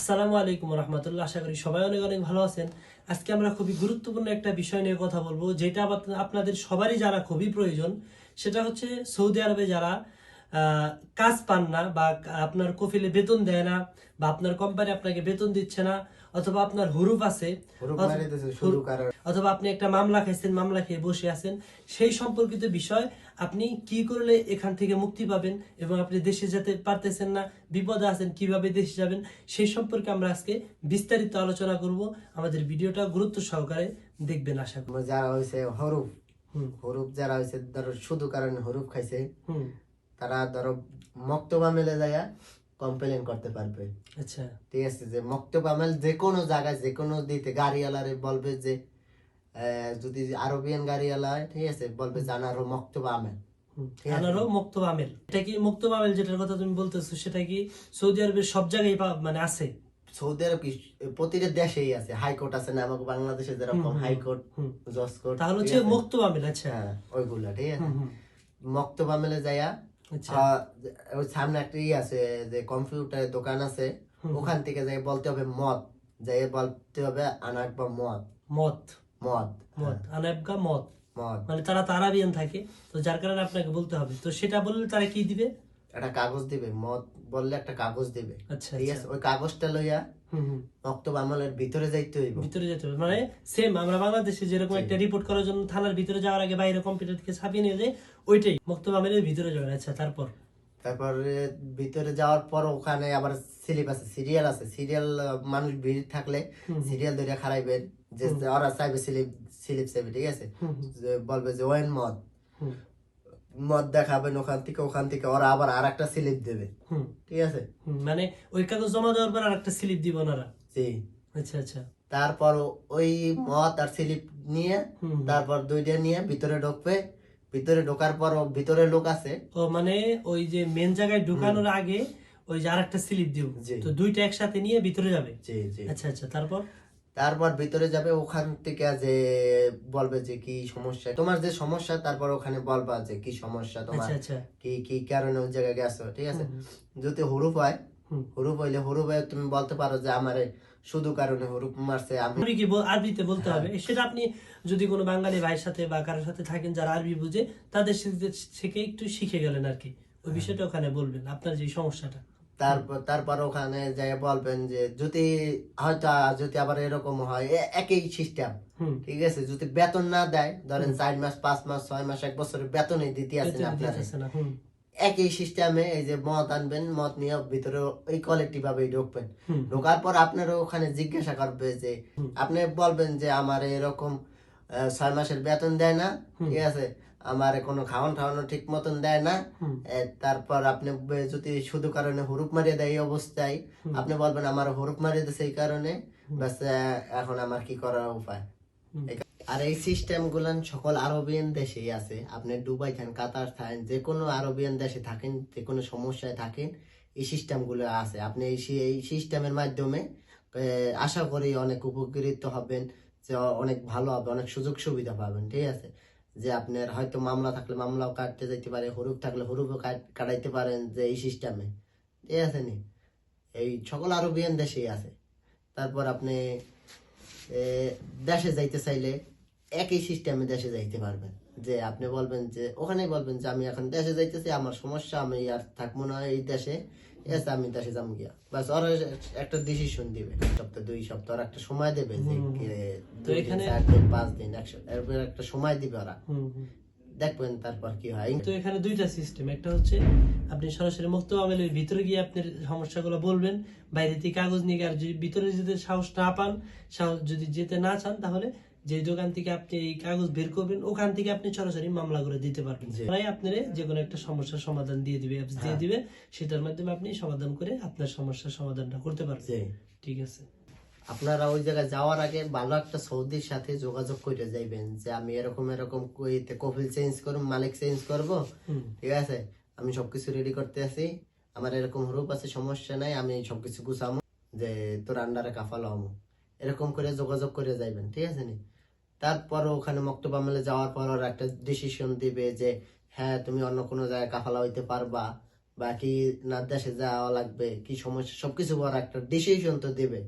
আসসালামু আলাইকুম রহমতুল্লাহ, আশা করি সবাই অনেক অনেক ভালো আছেন। আজকে আমরা খুবই গুরুত্বপূর্ণ একটা বিষয় নিয়ে কথা বলব, যেটা আপনাদের সবারই যারা খুবই প্রয়োজন। সেটা হচ্ছে সৌদি আরবে যারা কাজ পান না বা আপনার কফিলে বেতন দেয় না বা আপনার কোম্পানি আপনাকে বেতন দিচ্ছে না অথবা আপনার হুরুপ আছে অথবা আপনি একটা মামলা খাইছেন মামলা খেয়ে বসে আছেন সেই সম্পর্কিত বিষয় আপনি কি করলে এখান থেকে মুক্তি পাবেন এবং আপনি দেশে যেতে পারতেছেন না বিপদে আছেন কীভাবে দেশে যাবেন সেই সম্পর্কে আমরা আজকে বিস্তারিত আলোচনা করব। আমাদের ভিডিওটা গুরুত্ব সহকারে দেখবেন আশা করি। যারা হয়েছে হরুপ হুম। হরুপ যারা হয়েছে ধরো শুধু কারণে হরুপ খাইছে হুম। তারা ধরো মক্তবা মেলে যায় কমপ্লেন করতে পারবে। আচ্ছা। ঠিক আছে যে মক্তবা মেল যে কোনো জায়গায় যে কোনো দিতে গাড়িওয়ালারে বলবে যে যদি আরবিয়ান গাড়িওয়ালা ঠিক আছে বলবে জানারও মক্তবা আমেল। আনারও মুক্তব আমেল। এটা কি মুক্তব আমেল যেটার কথা তুমি বলতেছো সেটা কি সৌদি আরবের সব জায়গায় মানে আছে? সৌদি আরব কি প্রতিটা দেশেই আছে হাইকোর্ট আছে না আমাকে বাংলাদেশে যেরকম হাইকোর্ট হুম। জজ কোর্ট তাহলে হচ্ছে মুক্তব আমেল আচ্ছা। হ্যাঁ ওইগুলা ঠিক আছে। যায়া আচ্ছা আহ, ওই সামনে একটা ই আছে যে কম্পিউটার দোকান আছে ওখান থেকে যাই বলতে হবে মদ। যাই বলতে হবে আনাক বা মদ। মদ। মদ। মদ আনাবগা মদ। মদ। মানে তারা তারাবিয়ান থাকে তো যার কারণে আপনাকে বলতে হবে। তো সেটা বললে তারা কি দিবে? একটা কাগজ দিবে মদ বললে একটা কাগজ দিবে। আচ্ছা ঠিক আচ্ছা। আছে ওই কাগজটা লইয়া মক্তব আমলের ভিতরে যাইতে হইব। ভিতরে যেতে হবে মানে সেম আমরা বাংলাদেশে যেরকম একটা রিপোর্ট করার জন্য থানার ভিতরে যাওয়ার আগে বাইরে কম্পিউটার থেকে ছাপিয়ে নিয়ে যায় ওইটাই। মক্তব আমেলের ভিতরে যাবেন আচ্ছা তারপর? তারপরে ভিতরে যাওয়ার পর ওখানে আবার স্লিপ আছে সিরিয়াল আছে। সিরিয়াল মানুষ ভিড় থাকলে সিরিয়াল ধরে খারাইবেন যে ওরা চাইবে স্লিপ স্লিপ চাইবে ঠিক আছে? বলবে যে ওয়েন মদ। মদ দেখাবেন ওখান থেকে ওখান থেকে। ওরা আবার আর একটা স্লিপ দেবে। ঠিক আছে? মানে ওই কাগজ জমা দেওয়ার পর আর একটা স্লিপ দিব ওনারা? জি। আচ্ছা আচ্ছা। তারপর ওই মদ আর স্লিপ নিয়ে। তারপর দুইটা নিয়ে ভিতরে ঢুকবে। ভিতরে ঢোকার পর ভিতরে লোক আছে। ও মানে ওই যে মেন জায়গায় ঢুকানোর আগে ওই যে আর একটা স্লিপ দিব। তো দুইটা একসাথে নিয়ে ভিতরে যাবে? জি জি। আচ্ছা আচ্ছা। তারপর? তারপর ভিতরে যাবে ওখান থেকে যে বলবে যে কি সমস্যা তোমার যে সমস্যা তারপর ওখানে বলবা যে কি সমস্যা তোমার আচ্ছা আচ্ছা কি কি কারণে ওই জায়গায় গেছো ঠিক আছে যদি হুরুপ হয়। হুরুপ হইলে হুরুপ হয়ে তুমি বলতে পারো যে আমারে শুধু কারণে হুরুপ মারছে আমি কি বল- আরবিতে বলতে হ্যাঁ। হবে সেটা আপনি যদি কোনো বাঙালি ভাইয়ের সাথে বা কারোর সাথে থাকেন যারা আরবি বুঝে তাদের সাথে- থেকে একটু শিখে গেলেন আর কি হ্যাঁ। ওই বিষয়টা ওখানে বলবেন আপনার যে সমস্যাটা তারপর তারপর ওখানে যাই বলবেন যে যদি হয়তো যদি আবার এরকম হয় একই সিস্টেম ঠিক আছে? যদি বেতন না দেয় ধরেন চার মাস পাঁচ মাস ছয় মাস এক বছরের বেতনই দিতে আছেন আপনার। দিতেছে না, হুম, একই সিস্টেমে এই যে মদ আনবেন মদ নিয়ে ভিতরে ওই কোয়ালিটি ভাবে ঢুকবেন। ঢোকার পর আপনারা ওখানে জিজ্ঞাসা করবে যে আপনি বলবেন যে আমার এরকম ছয় মাসের বেতন দেয় না ঠিক আছে? আমার কোনো খাওয়ান খাওয়ানো ঠিক মতন দেয় না। তারপর আপনি যদি শুধু কারণে হুরুপ মারিয়ে দেয় এই অবস্থায় আপনি বলবেন আমার হুরুপ মারিয়ে দিয়েছে এই কারণে ব্যাস এখন আমার কি করার উপায়? আর এই সিস্টেম গুলান সকল আরবিয়ান দেশেই আছে। আপনি দুবাই থাকেন কাতার থাকেন যে কোনো আরবিয়ান দেশে থাকেন যে কোনো সমস্যায় থাকেন এই সিস্টেমগুলো আছে। আপনি এই সিস্টেমের মাধ্যমে আশা করি অনেক উপকৃত হবেন যে অনেক ভালো হবে অনেক সুযোগ সুবিধা পাবেন ঠিক আছে? যে আপনার হয়তো মামলা থাকলে মামলাও কাটতে যাইতে পারে হরুপ থাকলে হরুপও কাট- কাটাইতে পারেন যে এই সিস্টেমে ঠিক আছে নি? এই সকল আরবিয়ান দেশেই আছে। তারপর আপনি এ, দেশে যাইতে চাইলে একই সিস্টেমে দেশে যাইতে পারবেন। যে আপনি বলবেন যে ওখানেই বলবেন যে আমি এখন দেশে যাইতেছি আমার সমস্যা আমি আর থাকব না এই দেশে। আছে আমি দেশে যাব গিয়া। বাস ওরা একটা ডিসিশন দিবে। সপ্তাহ দুই সপ্তাহ ওরা একটা সময় দেবে যে দুই দিন, চার দিন পাঁচ দিন একশো এরপর একটা সময় দিবে ওরা। দেখবেন তারপর কি হয়। তো এখানে দুইটা সিস্টেম একটা হচ্ছে আপনি সরাসরি মুক্ত আমেলের ভিতরে গিয়ে আপনার সমস্যাগুলো বলবেন বাইরে থেকে কাগজ নিয়ে আর যদি ভিতরে যেতে সাহস না পান সাহস যদি যেতে না চান তাহলে যে দোকান থেকে আপনি এই কাগজ বের করবেন ওখান থেকে আপনি সরাসরি মামলা করে দিতে পারবেন। তাই আপনার যে কোনো একটা সমস্যার সমাধান দিয়ে দিবে অ্যাপস দিয়ে দিবে সেটার মাধ্যমে আপনি সমাধান করে আপনার সমস্যার সমাধানটা করতে পারবেন। ঠিক আছে। আপনারা ওই জায়গায় যাওয়ার আগে ভালো একটা সৌদির সাথে যোগাযোগ করে যাইবেন যে আমি এরকম এরকম কইতে কফিল চেঞ্জ করব মালিক চেঞ্জ করব। ঠিক আছে? আমি সবকিছু রেডি করতে আছি। আমার এরকম রূপ আছে সমস্যা নাই আমি সবকিছু গুছামো যে তোর আন্ডারে কাফালো হমো। এরকম করে যোগাযোগ করে যাইবেন ঠিক আছে নি? তারপর ওখানে মক্তব আমলে যাওয়ার পর ওরা একটা ডিসিশন দিবে যে হ্যাঁ তুমি অন্য কোনো জায়গায় কাফালা হইতে পারবা বা কি না দেশে যাওয়া লাগবে, কি সমস্যা? সবকিছু বড় একটা ডিসিশন তো দেবে।